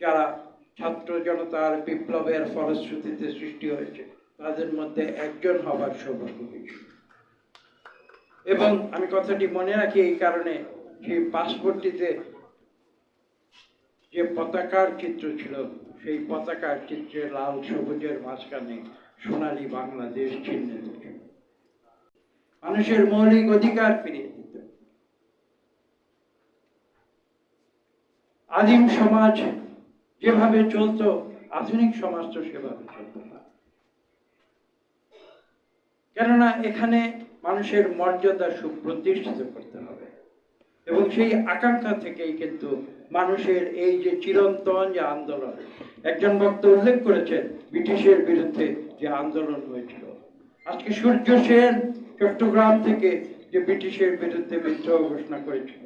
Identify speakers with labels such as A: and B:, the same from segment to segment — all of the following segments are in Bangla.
A: যারা ছাত্র জনতার বিপ্লবের ফলশ্রুতিতে সৃষ্টি হয়েছে, তাদের মধ্যে একজন হবার সৌভাগ্য এবং আমি কথাটি মনে রাখি এই কারণে সেই পাসপোর্টটিতে যে পতাকার চিত্র ছিল, সেই পতাকার চিত্রে লাল সবুজের মাঝখানে সোনালী বাংলাদেশ চিহ্নিত মানুষের মৌলিক অধিকার ফিরিয়ে দিত। আদিম সমাজ যেভাবে চলতো, আধুনিক সমাজ তো সেভাবে চলত না। কেননা এখানে মানুষের মর্যাদা সুপ্রতিষ্ঠিত করতে হবে। এবং সেই আকাঙ্ক্ষা থেকেই কিন্তু মানুষের এই যে চিরন্তন যে আন্দোলন, একজন বক্তা উল্লেখ করেছেন, ব্রিটিশের বিরুদ্ধে যে আন্দোলন হয়েছিল। আজকে সূর্য সেন চট্টগ্রাম থেকে যে ব্রিটিশের বিরুদ্ধে বিদ্রোহ ঘোষণা করেছিল।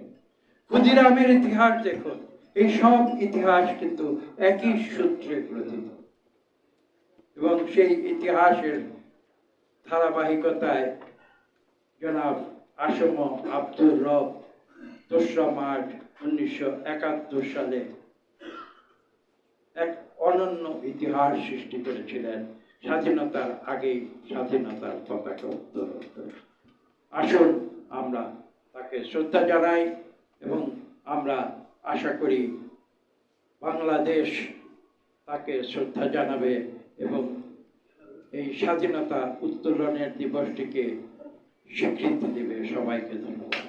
A: ক্ষুদিরামের ইতিহাস দেখুন। এই সব ইতিহাস কিন্তু একই সূত্রে গ্রথিত এবং সেই ইতিহাসের ধারাবাহিকতায় জনাব আসম আব্দুর রব দোসরা মার্চ উনিশশো একাত্তর সালে এক অনন্য ইতিহাস সৃষ্টি করেছিলেন। স্বাধীনতার আগেই স্বাধীনতার পতাকা উত্তোলন করে। আসুন আমরা তাকে শ্রদ্ধা জানাই এবং আশা করি বাংলাদেশ তাকে শ্রদ্ধা জানাবে এবং এই স্বাধীনতা উত্তোলনের দিবসটিকে স্বীকৃতি দেবে। সবাইকে ধন্যবাদ।